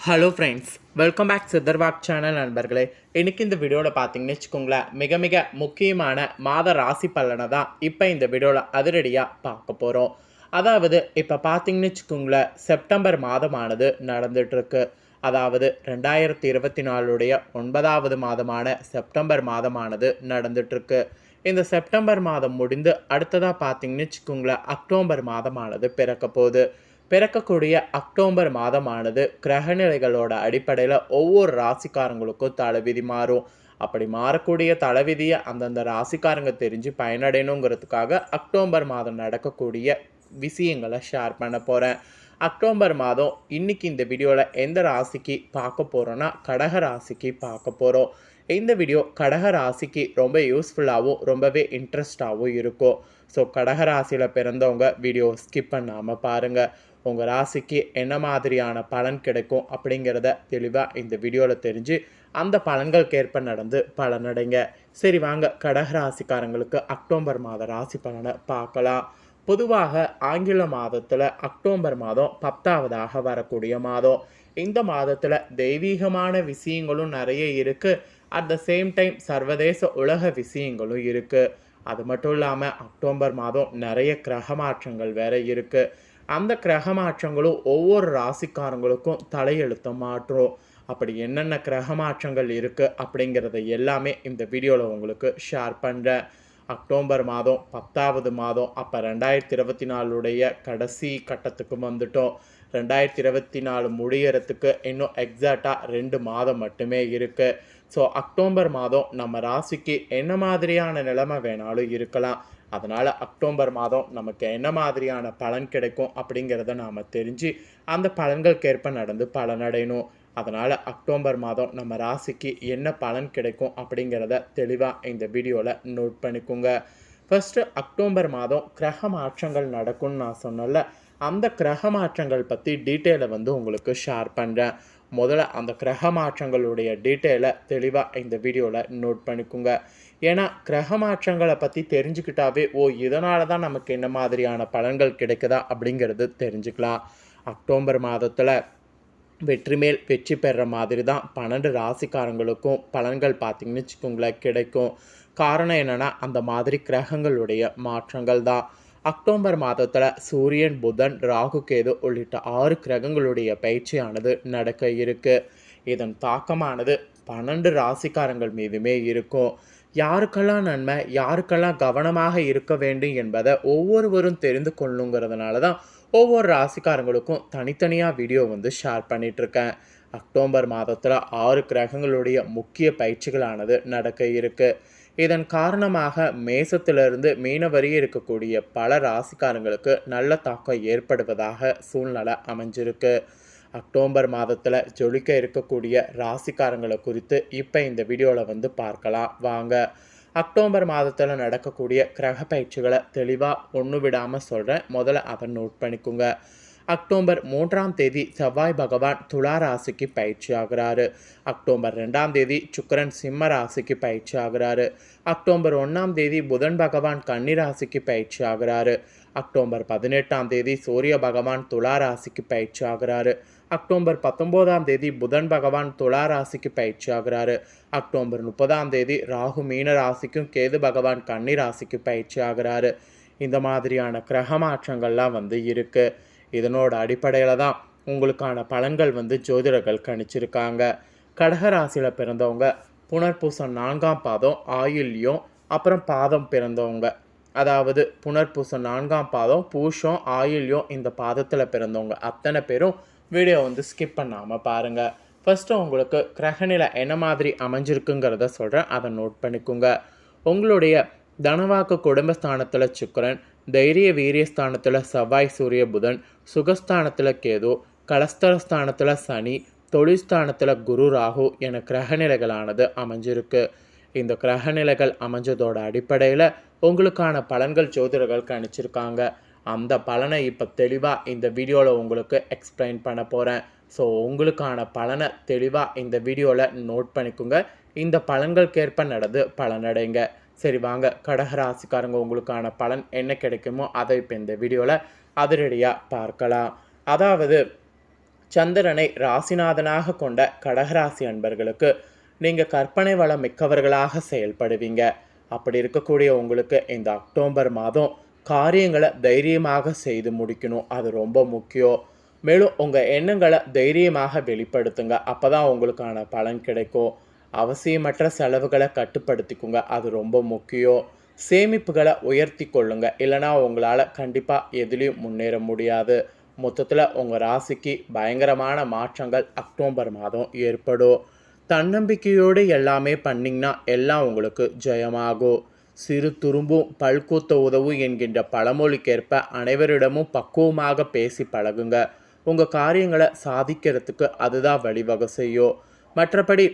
Hello friends welcome back சித்தர்வாக் channel நண்பர்களே. இன்றைக்கி இந்த வீடியோவில் பார்த்தீங்கன்னு வச்சுக்கோங்களேன் மிக மிக முக்கியமான மாத ராசி பலனை தான் இப்போ இந்த வீடியோவில் அதிரடியாக பார்க்க போகிறோம் அதாவது இப்போ பார்த்தீங்கன்னு வச்சுக்கோங்களேன் செப்டம்பர் மாதமானது நடந்துகிட்ருக்கு அதாவது ரெண்டாயிரத்தி இருபத்தி நாலுடைய ஒன்பதாவது மாதமான செப்டம்பர் மாதமானது நடந்துகிட்ருக்கு இந்த செப்டம்பர் மாதம் முடிந்து அடுத்ததாக பார்த்தீங்கன்னு வச்சுக்கோங்களேன் அக்டோபர் மாதமானது பிறக்க போகுது. பிறக்கக்கூடிய அக்டோபர் மாதமானது கிரகநிலைகளோட அடிப்படையில் ஒவ்வொரு ராசிக்காரங்களுக்கும் தலைவிதி மாறும். அப்படி மாறக்கூடிய தலைவிதியை அந்தந்த ராசிக்காரங்க தெரிஞ்சு பயனடையணுங்கிறதுக்காக அக்டோபர் மாதம் நடக்கக்கூடிய விஷயங்களை ஷேர் பண்ண போகிறேன் அக்டோபர் மாதம் இன்னைக்கு இந்த வீடியோவில் எந்த ராசிக்கு பார்க்க போகிறோன்னா கடக ராசிக்கு பார்க்க போகிறோம் இந்த வீடியோ கடக ராசிக்கு ரொம்ப யூஸ்ஃபுல்லாகவும் ரொம்பவே இன்ட்ரெஸ்டாகவும் இருக்கும். ஸோ கடக ராசியில் பிறந்தவங்க வீடியோ ஸ்கிப் பண்ணாமல் பாருங்கள் உங்கள் ராசிக்கு என்ன மாதிரியான பலன் கிடைக்கும் அப்படிங்கிறத தெளிவாக இந்த வீடியோவில் தெரிஞ்சு அந்த பலன்களுக்கேற்ப நடந்து பலனடைங்க. சரி வாங்க. கடக ராசிக்காரங்களுக்கு அக்டோபர் மாத ராசி பலனை பார்க்கலாம். பொதுவாக ஆங்கில மாதத்தில் அக்டோபர் மாதம் பத்தாவதாக வரக்கூடிய மாதம். இந்த மாதத்தில் தெய்வீகமான விஷயங்களும் நிறைய இருக்குது அட் த சேம் டைம் சர்வதேச உலக விஷயங்களும் இருக்குது அது மட்டும் இல்லாமல் அக்டோபர் மாதம் நிறைய கிரக மாற்றங்கள் வேற இருக்குது அந்த கிரக மாற்றங்களும் ஒவ்வொரு ராசிக்காரங்களுக்கும் தலையெழுத்த மாற்றும். அப்படி என்னென்ன கிரக மாற்றங்கள் இருக்குது அப்படிங்கிறத எல்லாமே இந்த வீடியோவில் உங்களுக்கு ஷேர் பண்ணுறேன் அக்டோபர் மாதம் பத்தாவது மாதம் அப்போ ரெண்டாயிரத்தி இருபத்தி நாலுடைய கடைசி கட்டத்துக்கு வந்துட்டோம். ரெண்டாயிரத்தி இருபத்தி நாலு முடியறதுக்கு இன்னும் எக்ஸாக்டாக ரெண்டு மாதம் மட்டுமே இருக்குது ஸோ அக்டோபர் மாதம் நம்ம ராசிக்கு என்ன மாதிரியான நிலைமை வேணாலும் இருக்கலாம். அதனால் அக்டோபர் மாதம் நமக்கு என்ன மாதிரியான பலன் கிடைக்கும் அப்படிங்கிறத நாம் தெரிஞ்சு அந்த பலன்களுக்கேற்ப நடந்து பலனடையணும். அதனால் அக்டோபர் மாதம் நம்ம ராசிக்கு என்ன பலன் கிடைக்கும் அப்படிங்கிறத தெளிவாக இந்த வீடியோவில் நோட் பண்ணிக்கோங்க. ஃபஸ்ட்டு அக்டோபர் மாதம் கிரக மாற்றங்கள் நடக்கும்னு நான் சொன்னல அந்த கிரக மாற்றங்கள் பற்றி டீட்டெயிலை வந்து உங்களுக்கு ஷேர் பண்ணுறேன் முதல்ல அந்த கிரக மாற்றங்களுடைய டீட்டெயிலை தெளிவாக இந்த வீடியோவில் நோட் பண்ணிக்கோங்க. ஏன்னா கிரக மாற்றங்களை பற்றி தெரிஞ்சுக்கிட்டாவே ஓ இதனால தான் நமக்கு என்ன மாதிரியான பலன்கள் கிடைக்குதா அப்படிங்கிறது தெரிஞ்சுக்கலாம். அக்டோபர் மாதத்தில் வெற்றி மேல் வெற்றி பெறுற மாதிரி தான் பன்னெண்டு ராசிக்காரங்களுக்கும் பலன்கள் பார்த்திங்கன்னு வச்சுக்கோங்களேன் கிடைக்கும். காரணம் என்னென்னா அந்த மாதிரி கிரகங்களுடைய மாற்றங்கள் தான். அக்டோபர் மாதத்தில் சூரியன் புதன் ராகு கேது உள்ளிட்ட ஆறு கிரகங்களுடைய பயிற்சியானது நடக்க இருக்கு. இதன் தாக்கமானது பன்னெண்டு ராசிக்காரங்கள் மீதுமே இருக்கும். யாருக்கெல்லாம் நன்மை யாருக்கெல்லாம் கவனமாக இருக்க வேண்டும் என்பதை ஒவ்வொருவரும் தெரிந்து கொள்ளுங்கிறதுனால தான் ஒவ்வொரு ராசிக்காரங்களுக்கும் தனித்தனியாக வீடியோ வந்து ஷேர் பண்ணிகிட்ருக்கேன் அக்டோபர் மாதத்தில் ஆறு கிரகங்களுடைய முக்கிய பயிற்சிகளானது நடக்க இருக்குது இதன் காரணமாக மேசத்திலிருந்து மீன இருக்கக்கூடிய பல ராசிக்காரங்களுக்கு நல்ல தாக்கம் ஏற்படுவதாக சூழ்நிலை அமைஞ்சிருக்கு. அக்டோபர் மாதத்தில் ஜொலிக்க இருக்கக்கூடிய ராசிக்காரங்களை குறித்து இப்போ இந்த வீடியோவில் வந்து பார்க்கலாம். வாங்க. அக்டோபர் மாதத்தில் நடக்கக்கூடிய கிரக பயிற்சிகளை தெளிவாக ஒன்று விடாமல் சொல்கிறேன் முதல்ல அவர் நோட் பண்ணிக்கோங்க. அக்டோபர் மூன்றாம் தேதி செவ்வாய் பகவான் துலா ராசிக்கு பயிற்சி ஆகிறாரு. அக்டோபர் ரெண்டாம் தேதி சுக்கரன் சிம்ம ராசிக்கு பயிற்சி ஆகிறாரு. அக்டோபர் ஒன்றாம் தேதி புதன் பகவான் கன்னி ராசிக்கு பயிற்சி ஆகிறாரு. அக்டோபர் பதினெட்டாம் தேதி சூரிய பகவான் துலா ராசிக்கு பயிற்சி ஆகிறாரு. அக்டோபர் பத்தொம்போதாம் தேதி புதன் பகவான் துலா ராசிக்கு பயிற்சி ஆகிறாரு. அக்டோபர் முப்பதாம் தேதி ராகு மீன ராசிக்கும் கேது பகவான் கன்னி ராசிக்கு பயிற்சி ஆகிறாரு. இந்த மாதிரியான கிரக மாற்றங்கள்லாம் வந்து இருக்குது இதனோட அடிப்படையில் தான் உங்களுக்கான பலன்கள் வந்து ஜோதிடர்கள் கணிச்சிருக்காங்க. கடகராசியில் பிறந்தவங்க புனர்பூசம் நான்காம் பாதம் ஆயுள்யம் அப்புறம் பாதம் பிறந்தவங்க. அதாவது புனர்பூசம் நான்காம் பாதம் பூஷம் ஆயுள்யம் இந்த பாதத்தில் பிறந்தவங்க. அத்தனை பேரும் வீடியோ வந்து ஸ்கிப் பண்ணாமல் பாருங்கள் ஃபஸ்ட்டு உங்களுக்கு கிரகநிலை என்ன மாதிரி அமைஞ்சிருக்குங்கிறத சொல்கிறேன் அதை நோட் பண்ணிக்கோங்க. உங்களுடைய தனவாக்கு குடும்பஸ்தானத்தில் சுக்கரன் தைரிய வீரியஸ்தானத்தில் செவ்வாய் சூரிய புதன் சுகஸ்தானத்தில் கேது கலஸ்தரஸ்தானத்தில் சனி தொழில்ஸ்தானத்தில் குரு ராகு என கிரகநிலைகளானது அமைஞ்சிருக்கு. இந்த கிரகநிலைகள் அமைஞ்சதோட அடிப்படையில் உங்களுக்கான பலன்கள் ஜோதிடர்கள் கணிச்சிருக்காங்க. அந்த பலனை இப்போ தெளிவாக இந்த வீடியோவில் உங்களுக்கு எக்ஸ்பிளைன் பண்ண போகிறேன் ஸோ உங்களுக்கான பலனை தெளிவாக இந்த வீடியோவில் நோட் பண்ணிக்கோங்க. இந்த பலன்களுக்கேற்ப நடந்து பலனடைங்க. சரி வாங்க. கடகராசிக்காரங்க உங்களுக்கான பலன் என்ன கிடைக்குமோ அதை இப்போ இந்த வீடியோவில் அதிரடியாக பார்க்கலாம். அதாவது சந்திரனை ராசிநாதனாக கொண்ட கடகராசி அன்பர்களுக்கு நீங்கள் கற்பனை வளம் மிக்கவர்களாக செயல்படுவீங்க. அப்படி இருக்கக்கூடிய உங்களுக்கு இந்த அக்டோபர் மாதம் காரியங்களை தைரியமாக செய்து முடிக்கணும். அது ரொம்ப முக்கியம். மேலும் உங்கள் எண்ணங்களை தைரியமாக வெளிப்படுத்துங்க. அப்போ தான் உங்களுக்கான பலன் கிடைக்கும். அவசியமற்ற செலவுகளை கட்டுப்படுத்திக்குங்க. அது ரொம்ப முக்கியம். சேமிப்புகளை உயர்த்தி கொள்ளுங்க. இல்லைனா உங்களால் கண்டிப்பாக எதுலேயும் முன்னேற முடியாது. மொத்தத்தில் உங்கள் ராசிக்கு பயங்கரமான மாற்றங்கள் அக்டோபர் மாதம் ஏற்படும். தன்னம்பிக்கையோடு எல்லாமே பண்ணிங்கன்னா எல்லாம் உங்களுக்கு ஜெயமாகும். சிறு துரும்பும் பல்கூத்த உதவும் என்கின்ற பழமொழிக்கேற்ப அனைவரிடமும் பக்குவமாக பேசி பழகுங்க. உங்கள் காரியங்களை சாதிக்கிறதுக்கு அதுதான் வழிவகை செய்யும். மற்றபடி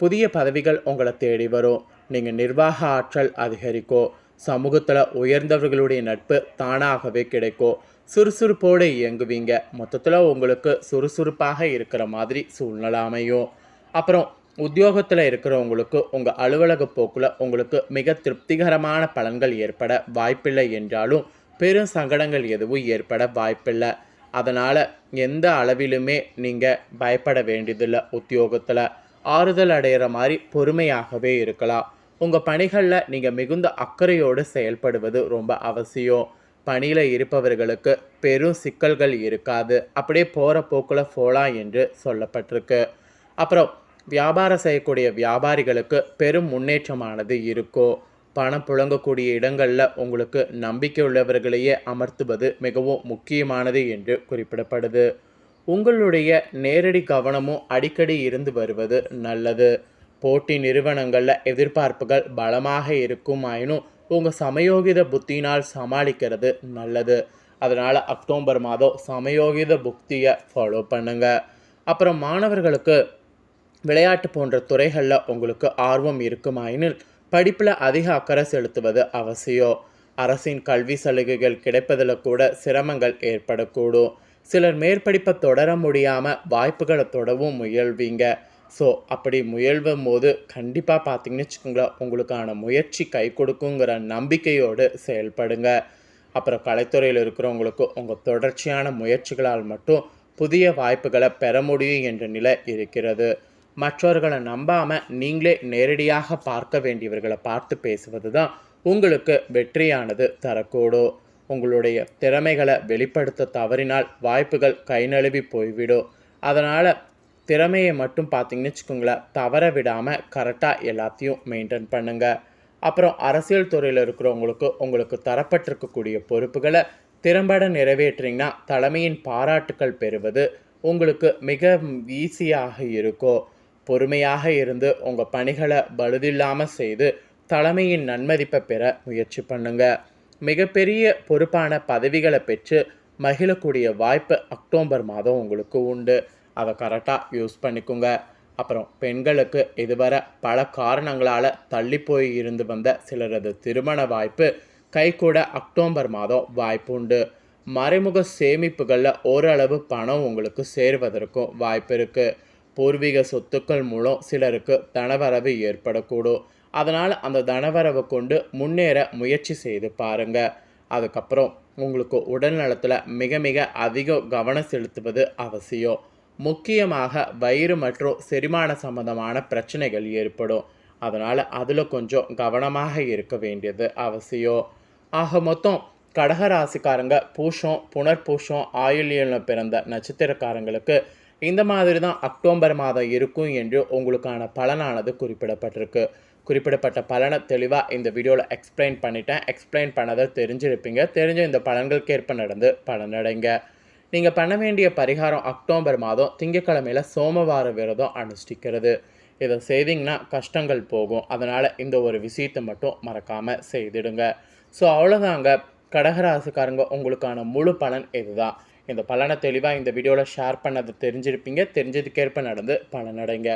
புதிய பதவிகள் உங்களை தேடி வரும். நீங்கள் நிர்வாக ஆற்றல் அதிகரிக்கும். சமூகத்தில் உயர்ந்தவர்களுடைய நட்பு தானாகவே கிடைக்கும். சுறுசுறுப்போடு இயங்குவீங்க. மொத்தத்தில் உங்களுக்கு சுறுசுறுப்பாக இருக்கிற மாதிரி சூழ்நிலை அமையும். அப்புறம் உத்தியோகத்தில் இருக்கிறவங்களுக்கு உங்கள் அலுவலக போக்கில் உங்களுக்கு மிக திருப்திகரமான பலன்கள் ஏற்பட வாய்ப்பில்லை என்றாலும் பெரும் சங்கடங்கள் எதுவும் ஏற்பட வாய்ப்பில்லை. அதனால் எந்த அளவிலுமே நீங்கள் பயப்பட வேண்டியதில்லை உத்தியோகத்தில். ஆறுதல் அடைகிற மாதிரி பொறுமையாகவே இருக்கலாம். உங்கள் பணிகளில் நீங்கள் மிகுந்த அக்கறையோடு செயல்படுவது ரொம்ப அவசியம். பணியில் இருப்பவர்களுக்கு பெரும் சிக்கல்கள் இருக்காது. அப்படியே போகிற போக்கில் போகலாம் என்று சொல்லப்பட்டிருக்கு. அப்புறம் வியாபாரம் செய்யக்கூடிய வியாபாரிகளுக்கு பெரும் முன்னேற்றமானது இருக்கும் பணம் புழங்கக்கூடிய இடங்களில் உங்களுக்கு நம்பிக்கை உள்ளவர்களையே அமர்த்துவது மிகவும் முக்கியமானது என்று குறிப்பிடப்படுது. உங்களுடைய நேரடி கவனமும் அடிக்கடி இருந்து வருவது நல்லது. போட்டி நிறுவனங்களில் எதிர்பார்ப்புகள் பலமாக இருக்கும் ஆயினும் உங்கள் சமயோகித புத்தினால் சமாளிக்கிறது நல்லது. அதனால் அக்டோபர் மாதம் சமயோகித புக்தியை ஃபாலோ பண்ணுங்கள் அப்புறம் மாணவர்களுக்கு விளையாட்டு போன்ற துறைகளில் உங்களுக்கு ஆர்வம் இருக்குமாயினில் படிப்பில் அதிக அக்கறை செலுத்துவது அவசியம். அரசின் கல்வி சலுகைகள் கிடைப்பதில் கூட சிரமங்கள் ஏற்படக்கூடும். சிலர் மேற்படிப்பை தொடர முடியாமல் வாய்ப்புகளை தொடவும் முயல்வீங்க. ஸோ அப்படி முயல்வும் போது கண்டிப்பாக பார்த்தீங்கன்னு வச்சுக்கோங்களேன் உங்களுக்கான முயற்சி கை கொடுக்குங்கிற நம்பிக்கையோடு செயல்படுங்க. அப்புறம் கலைத்துறையில் இருக்கிறவங்களுக்கு உங்கள் தொடர்ச்சியான முயற்சிகளால் மட்டும் புதிய வாய்ப்புகளை பெற முடியும் என்ற நிலை இருக்கிறது. மற்றவர்களை நம்பாமல் நீங்களே நேரடியாக பார்க்க வேண்டியவர்களை பார்த்து பேசுவது தான் உங்களுக்கு வெற்றியானது தரக்கூடும் உங்களுடைய திறமைகளை வெளிப்படுத்த தவறினால் வாய்ப்புகள் கை நழுவி போய்விடும். அதனால் திறமையை மட்டும் பார்த்தீங்கன்னு வச்சுக்கோங்களேன் தவற விடாமல் கரெக்டாக எல்லாத்தையும் மெயின்டைன் பண்ணுங்கள் அப்புறம் அரசியல் துறையில் இருக்கிறவங்களுக்கு உங்களுக்கு தரப்பட்டிருக்கக்கூடிய பொறுப்புகளை திறம்பட நிறைவேற்றிங்கன்னா தலைமையின் பாராட்டுக்கள் பெறுவது உங்களுக்கு மிக ஈஸியாக இருக்கும். பொறுமையாக இருந்து உங்கள் பணிகளை பழுதில்லாமல் செய்து தலைமையின் நன்மதிப்பை பெற முயற்சி பண்ணுங்க. மிகப்பெரிய பொறுப்பான பதவிகளை பெற்று மகிழக்கூடிய வாய்ப்பு அக்டோபர் மாதம் உங்களுக்கு உண்டு. அதை கரெக்டாக யூஸ் பண்ணிக்கோங்க. அப்புறம் பெண்களுக்கு இதுவரை பல காரணங்களால் தள்ளி போய் இருந்து வந்த சிலரது திருமண வாய்ப்பு கைகூட அக்டோபர் மாதம் வாய்ப்பு உண்டு. மறைமுக சேமிப்புகளில் ஓரளவு பணம் உங்களுக்கு சேருவதற்கும் வாய்ப்பு இருக்குது பூர்வீக சொத்துக்கள் மூலம் சிலருக்கு தனவரவு ஏற்படக்கூடும். அதனால் அந்த தனவரவை கொண்டு முன்னேற முயற்சி செய்து பாருங்க. அதுக்கப்புறம் உங்களுக்கு உடல் நலத்தில் மிக மிக அதிக கவனம் செலுத்துவது அவசியம். முக்கியமாக வயிறு மற்றும் செரிமான சம்பந்தமான பிரச்சனைகள் ஏற்படும். அதனால் அதில் கொஞ்சம் கவனமாக இருக்க வேண்டியது அவசியம். ஆக மொத்தம் கடகராசிக்காரங்க பூஷம் புனர்பூஷம் ஆயுள்யில் பிறந்த நட்சத்திரக்காரங்களுக்கு இந்த மாதிரி தான் அக்டோபர் மாதம் இருக்கும் என்று உங்களுக்கான பலனானது குறிப்பிடப்பட்டிருக்கு. குறிப்பிடப்பட்ட பலனை தெளிவாக இந்த வீடியோவில் எக்ஸ்பிளைன் பண்ணிட்டேன். எக்ஸ்பிளைன் பண்ணதை தெரிஞ்சிருப்பீங்க. தெரிஞ்ச இந்த பலன்களுக்கேற்ப நடந்து பலனடைங்க. நீங்கள் பண்ண வேண்டிய பரிகாரம் அக்டோபர் மாதம் திங்கக்கிழமையில் சோமவார விரதம் அனுஷ்டிக்கிறது. இதை செய்திங்கன்னா கஷ்டங்கள் போகும். அதனால் இந்த ஒரு விஷயத்தை மட்டும் மறக்காமல் செய்திடுங்க. ஸோ அவ்வளோதாங்க கடகராசிக்காரங்க உங்களுக்கான முழு பலன் இதுதான். இந்த பலனை தெளிவாக இந்த வீடியோவில் ஷேர் பண்ணதை தெரிஞ்சிருப்பீங்க. தெரிஞ்சதுக்கேற்ப நடந்து பலனடைங்க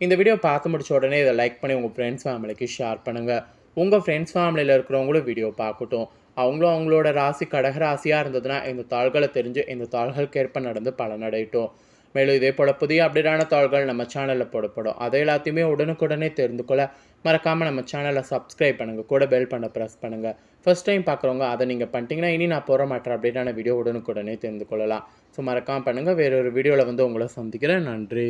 இந்த வீடியோ பார்த்து முடிச்ச உடனே இதை லைக் பண்ணி உங்கள் ஃப்ரெண்ட்ஸ் ஃபேமிலிக்கு ஷேர் பண்ணுங்கள் உங்கள் ஃப்ரெண்ட்ஸ் ஃபேமிலியில் இருக்கிறவங்களும் வீடியோ பார்க்கட்டும். அவங்களும் அவங்களோட ராசி கடக ராசியாக இருந்ததுன்னா இந்த தாள்களை தெரிஞ்சு இந்த தாள்களுக்கேற்ப நடந்து பலனடையட்டும் மேலும் இதே போல் புதிய அப்டேட்டான தாள்கள் நம்ம சேனலில் போடப்படும். அதை எல்லாத்தையுமே உடனுக்குடனே தெரிந்து கொள்ள மறக்காமல் நம்ம சேனலை சப்ஸ்கிரைப் பண்ணுங்கள் கூட பெல் பண்ண ப்ரெஸ் பண்ணுங்கள் ஃபர்ஸ்ட் டைம் பார்க்குறவங்க அதை நீங்கள் பண்ணிட்டீங்கன்னா இனி நான் போகிற மற்ற அப்டேட்டான வீடியோ உடனுக்குடனே தெரிந்து கொள்ளலாம். ஸோ மறக்காமல் பண்ணுங்கள் வேறொரு வீடியோவில் வந்து உங்களை சந்திக்கிறேன். நன்றி.